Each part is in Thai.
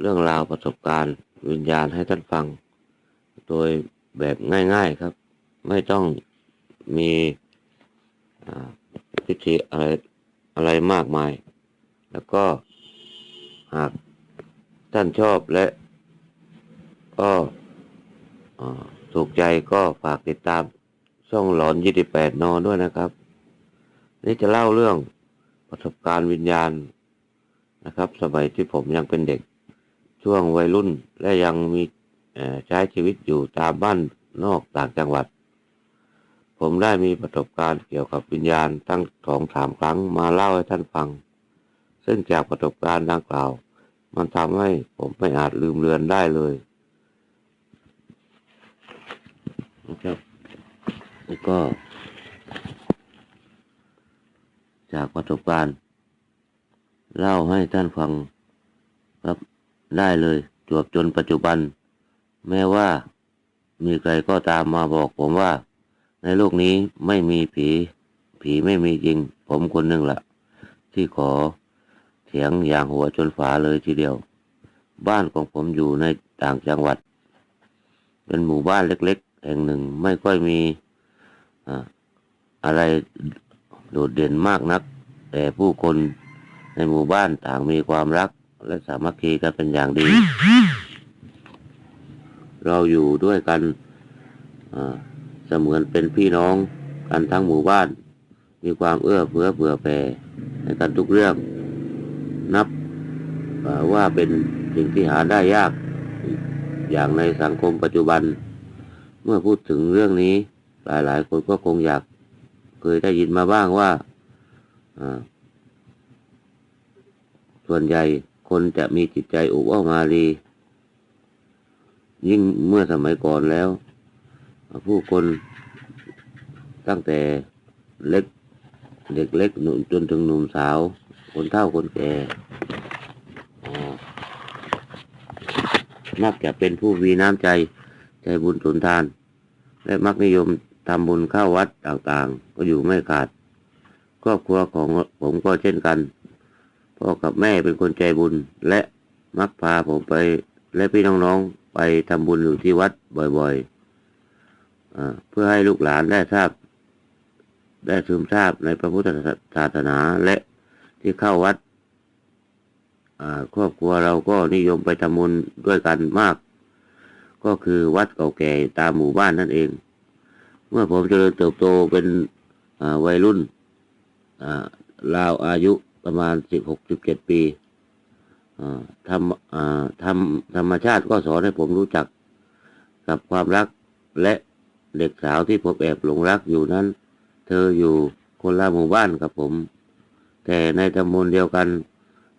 เรื่องราวประสบการณ์ วิญญาณให้ท่านฟัง โดยแบบง่ายๆครับ ไม่ต้องมีพิธีอะไรอะไรมากมาย แล้วก็หากท่านชอบและก็ถูกใจก็ฝากติดตามช่องหลอนยี่สิบแปดนอนด้วยนะครับ นี่จะเล่าเรื่องประสบการณ์วิญญาณนะครับ สมัยที่ผมยังเป็นเด็ก ช่วงวัยรุ่นและยังมีใช้ชีวิตอยู่ตามบ้านนอกต่างจังหวัด ผมได้มีประสบการณ์เกี่ยวกับวิญญาณตั้งสองสามครั้งมาเล่าให้ท่านฟัง ซึ่งจากประสบการณ์ดังกล่าว มันทำให้ผมไม่อาจลืมเลือนได้เลยนะครับแล้วก็ จากประสบการณ์ เล่าให้ท่านฟังครับ ได้เลยจวบจนปัจจุบัน แม้ว่า มีใครก็ตามมาบอกผมว่า ในโลกนี้ไม่มีผี ผีไม่มีจริง ผมคนหนึ่งละที่ขอเถียงอย่างหัวจนฝาเลยทีเดียว บ้านของผมอยู่ในต่างจังหวัด เป็นหมู่บ้านเล็ก ๆ แห่งหนึ่งไม่ค่อยมีอ่าอะไรโดดเด่นมากนัก แต่ผู้คนในหมู่บ้านต่างมีความรัก และสามัคคีกันเป็นอย่างดี เราอยู่ด้วยกันเสมือนเป็นพี่น้องกันทั้งหมู่บ้าน มีความเอื้อเฟื้อเผื่อแผ่ในกันทุกเรื่อง นับว่าเป็นสิ่งที่หาได้ยากอย่างในสังคมปัจจุบัน เมื่อพูดถึงเรื่องนี้ หลายๆ คนก็คงอยากเคยได้ยินมาบ้างว่าส่วนใหญ่ คนจะมีจิตใจอุบอ้อมารียิ่งเมื่อสมัยก่อนแล้ว ผู้คนตั้งแต่เล็กเด็กเล็กหนุ่มจนถึงหนุ่มสาว คนเฒ่าคนแก่มักจะเป็นผู้มีน้ำใจ ใจบุญสุนทาน และมักนิยมทำบุญเข้าวัดต่างๆ ก็อยู่ไม่ขาด ครอบครัวของผมก็เช่นกัน พ่อกับแม่เป็นคนใจบุญ และมักพาผมไป และพี่น้องๆไปทำบุญอยู่ที่วัดบ่อยๆเพื่อให้ลูกหลานได้ทราบ ได้ซึมทราบในพระพุทธศาสนาและที่เข้าวัดครอบครัวเราก็นิยมไปทำบุญด้วยกันมาก ก็คือวัดเก่าแก่ตามหมู่บ้านนั่นเอง เมื่อผมเจริญเติบโตเป็นวัยรุ่นราวอายุ ประมาณสิบหกสิบเจ็ดปีทำทำธรรมชาติก็สอนให้ผมรู้จักกับความรักและเด็กสาวที่ผมแอบหลงรักอยู่นั้น เธออยู่คนละหมู่บ้านกับผม แต่ในตำบลเดียวกัน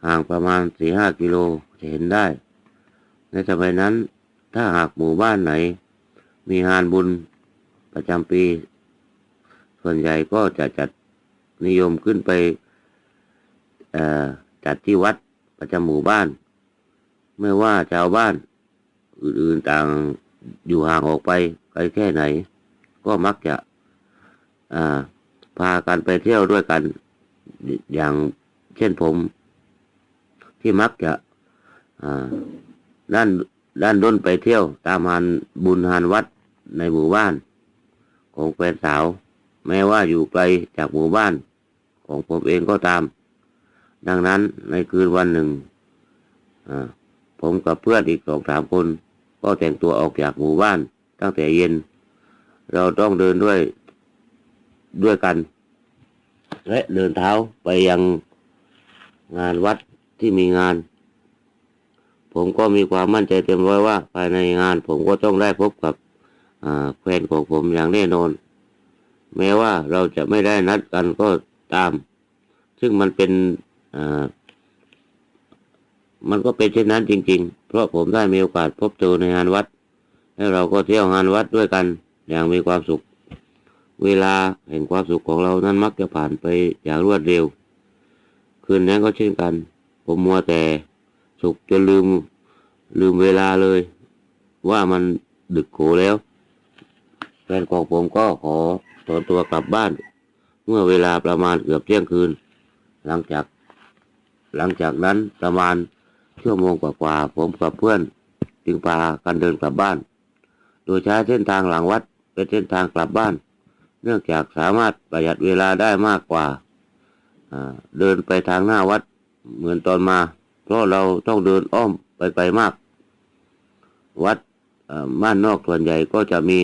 ห่างประมาณสี่ห้ากิโลจะเห็นได้ ในสมัยนั้นถ้าหากหมู่บ้านไหน มีงานบุญประจำปี ส่วนใหญ่ก็จะจัดนิยมขึ้นไป จัดที่วัดประจำหมู่บ้านไม่ว่าชาวบ้านอื่นๆต่างอยู่ห่างออกไปไกลแค่ไหน ก็มักจะาพากันไปเที่ยวด้วยกัน อย่างเช่นผม ที่มักจะด้านด้านด้นไปเที่ยว ตามหานบุญหานวัดในหมู่บ้าน ของแฟนสาว แม้ว่าอยู่ไกลจากหมู่บ้าน ของผมเองก็ตาม ดังนั้นในคืนวันหนึ่งผมกับเพื่อนอีกสองสามคน ก็แต่งตัวออกจากหมู่บ้านตั้งแต่เย็น เราต้องเดินด้วยด้วยกัน และเดินเท้าไปยังงานวัดที่มีงาน ผมก็มีความมั่นใจเต็มร้อยว่า ภายในงาน ผมก็ต้องได้พบกับแฟนของผมอย่างแน่นอน แม้ว่าเราจะไม่ได้นัดกันก็ตาม ซึ่งมันเป็น มันก็เป็นเช่นนั้นจริง ๆ เพราะผมได้มีโอกาสพบเจอในงานวัด และเราก็เที่ยวงานวัดด้วยกันอย่างมีความสุข เวลาแห่งความสุขของเรานั้นมักจะผ่านไปอย่างรวดเร็ว คืนนั้นก็เช่นกัน ผมมัวแต่สุขจนลืมลืมเวลาเลย ว่ามันดึกโขแล้วแฟนของผมก็ขอถอนตัวกลับบ้าน เมื่อเวลาประมาณเกือบเที่ยงคืน หลังจาก หลังจากนั้นประมาณชั่วโมงกว่าๆผมกับเพื่อน จึงพากันเดินกลับบ้าน โดยใช้เส้นทางหลังวัดเป็นเส้นทางกลับบ้าน เนื่องจากสามารถประหยัดเวลาได้มากกว่าเดินไปทางหน้าวัดเหมือนตอนมา เพราะเราต้องเดินอ้อมไปไกลมาก วัดอ่าบ้านนอกส่วนใหญ่ก็จะมี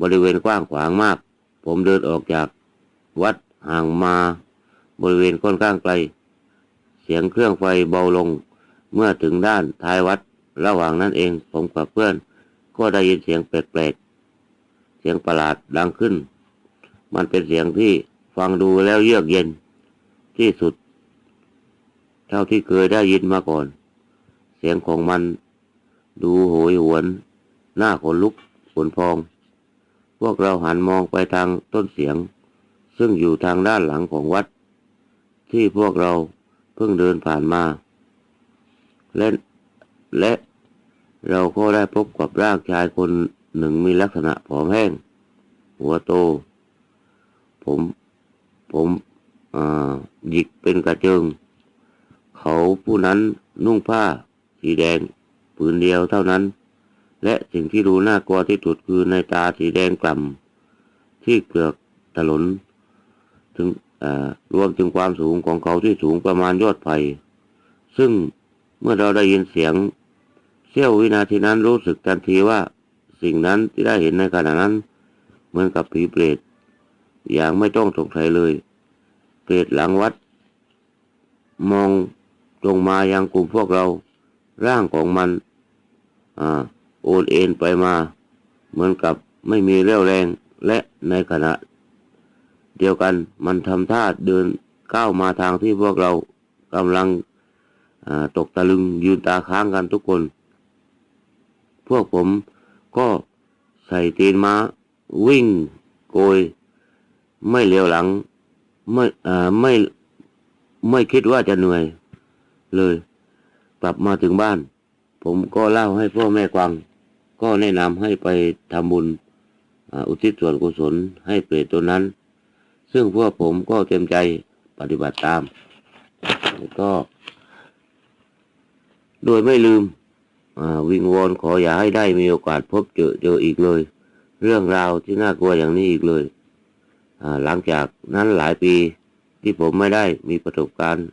บริเวณกว้างขวางมาก ผมเดินออกจากวัดห่างมาบริเวณค่อนข้างไกล สียงเครื่องไฟเบาลง เมื่อถึงด้านท้ายวัด ระหว่างนั้นเองผมกับเพื่อน ก็ได้ยินเสียงแปลกๆ เสียงประหลาดดังขึ้น มันเป็นเสียงที่ฟังดูแล้วเยือกเย็นที่สุด เท่าที่เคยได้ยินมาก่อน เสียงของมัน ดูโหยหวน หน้าขนลุกขนพอง พวกเราหันมองไปทางต้นเสียง ซึ่งอยู่ทางด้านหลังของวัด ที่พวกเรา พิ่งเดินผ่านมา และและเราก็ได้พบกับร่างชายคนหนึ่งมีลักษณะผอมแห้ง หัวโต ผม ผมอ่าหยิกเป็นกระเจิง เขาผู้นั้นนุ่งผ้า สีแดงผืนเดียวเท่านั้น และสิ่งที่ดูน่ากลัวที่สุดคือในตาสีแดงกล่ำที่เกือกถลน ถึง รวมถึงความสูงของเขาที่สูงประมาณยอดไผ่ซึ่งเมื่อเราได้ยินเสียงเสี้ยววินาทีนั้นรู้สึกทันทีว่าสิ่งนั้นที่ได้เห็นในขณะนั้น เหมือนกับผีเปรตอย่างไม่ต้องสงสัยเลย เปรตหลังวัด มองตรงมายังกลุ่มพวกเรา ร่างของมันอ่าโอนเอ็นไปมา เหมือนกับไม่มีเรี่ยวแรงและในขณะ เดียวกัน มันทำท่าเดินก้าวมาทางที่พวกเรากำลังตกตะลึงยืนตาค้างกันทุกคน พวกผมก็ใส่ตีนม้า วิ่งโกย ไม่เลี้ยวหลัง ไม่ไม่ไม่คิดว่าจะเหนื่อย เลย กลับมาถึงบ้าน ผมก็เล่าให้พ่อแม่ฟัง ก็แนะนำให้ไปทำบุญอุทิศส่วนกุศลให้เปรตตัวนั้น ซึ่งพวกผมก็เต็มใจปฏิบัติตาม แล้วก็ โดยไม่ลืมวิงวอนขออย่าให้ได้มีโอกาสพบเจอเจออีกเลย เรื่องราวที่น่ากลัวอย่างนี้อีกเลยหลังจากนั้นหลายปีที่ผมไม่ได้มีประสบการณ์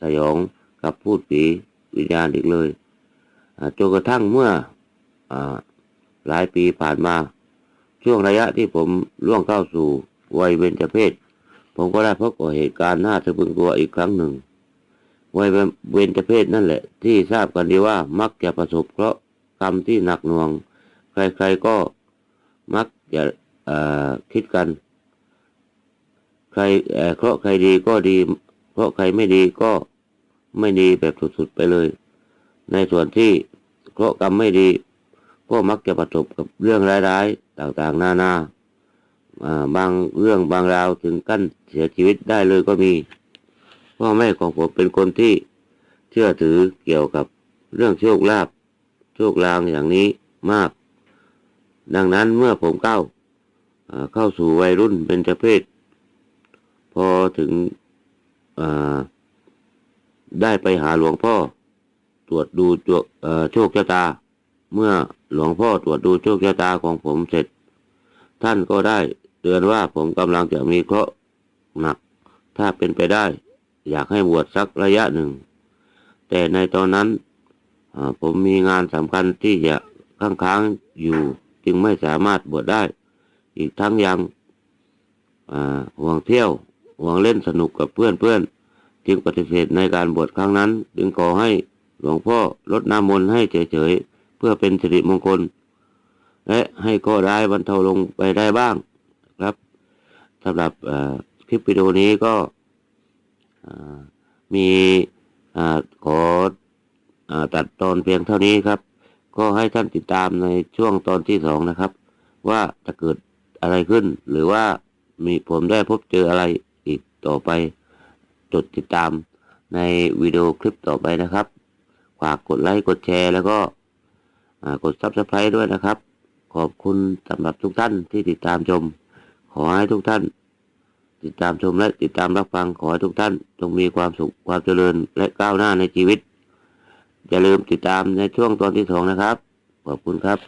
สยองกับพูดผีวิญญาณอีกเลยจนกระทั่งเมื่ออหลายปีผ่านมา ช่วงระยะที่ผมล่วงเข้าสู่วัยเบญจเพศ ผมก็ได้พบกับเหตุการณ์น่าสะพึงกลัวอีกครั้งหนึ่ง วัยเบญจเพศนั่นแหละ ที่ทราบกันดีว่ามักจะประสบเคราะห์กรรมที่หนักหน่วง ใครๆก็มักจะคิดกัน ใครเอ่อเคราะห์ใครดีก็ดี เพราะใครไม่ดีก็ไม่ดีแบบสุดๆไปเลย ในส่วนที่เคราะห์กรรมไม่ดี ก็มักจะประสบกับเรื่องร้ายๆต่างๆนานาอ่าบางเรื่องบางราวถึงกั้นเสียชีวิตได้เลยก็มีพ่อแม่ของผมเป็นคนที่เชื่อถือเกี่ยวกับเรื่องโชคลาภโชคลางอย่างนี้มาก ดังนั้นเมื่อผมเข้าเข้าสู่วัยรุ่นเป็นเจเพศ พอถึงได้ไปหาหลวงพ่อ ตรวจดูโชคชะตา เมื่อหลวงพ่อตรวจดูโชคชะตาของผมเสร็จ ท่านก็ได้เตือนว่าผมกำลังจะมีเคราะห์หนัก ถ้าเป็นไปได้ อยากให้บวชสักระยะหนึ่ง แต่ในตอนนั้นผมมีงานสำคัญที่จะค้างๆอยู่จึงไม่สามารถบวชได้ อีกทั้งยังห่วงเที่ยวห่วงเล่นสนุกกับเพื่อนๆจึงปฏิเสธในการบวชครั้งนั้น จึงขอให้หลวงพ่อลดน้ำมนต์ให้เฉยๆ เพื่อเป็นสิริมงคล และให้ข้อร้ายบรรเทาลงไปได้บ้างครับสำหรับคลิปวิดีโอนี้ก็มีอขออตัดตอนเพียงเท่านี้ครับ ก็ให้ท่านติดตามในช่วงตอนที่สองนะครับ ว่าจะเกิดอะไรขึ้น หรือว่ามีผมได้พบเจออะไรอีกต่อไปจดติดตามในวิดีโอคลิปต่อไปนะครับ ฝากกดไลค์กดแชร์แล้วก็ กดซับสไครต์ด้วยนะครับ ขอบคุณสำหรับทุกท่านที่ติดตามชม ขอให้ทุกท่าน ติดตามชมและติดตามรับฟังขอให้ทุกท่านจงมีความสุขความเจริญและก้าวหน้าในชีวิต อย่าลืมติดตามในช่วงตอนที่สองนะครับ ขอบคุณครับ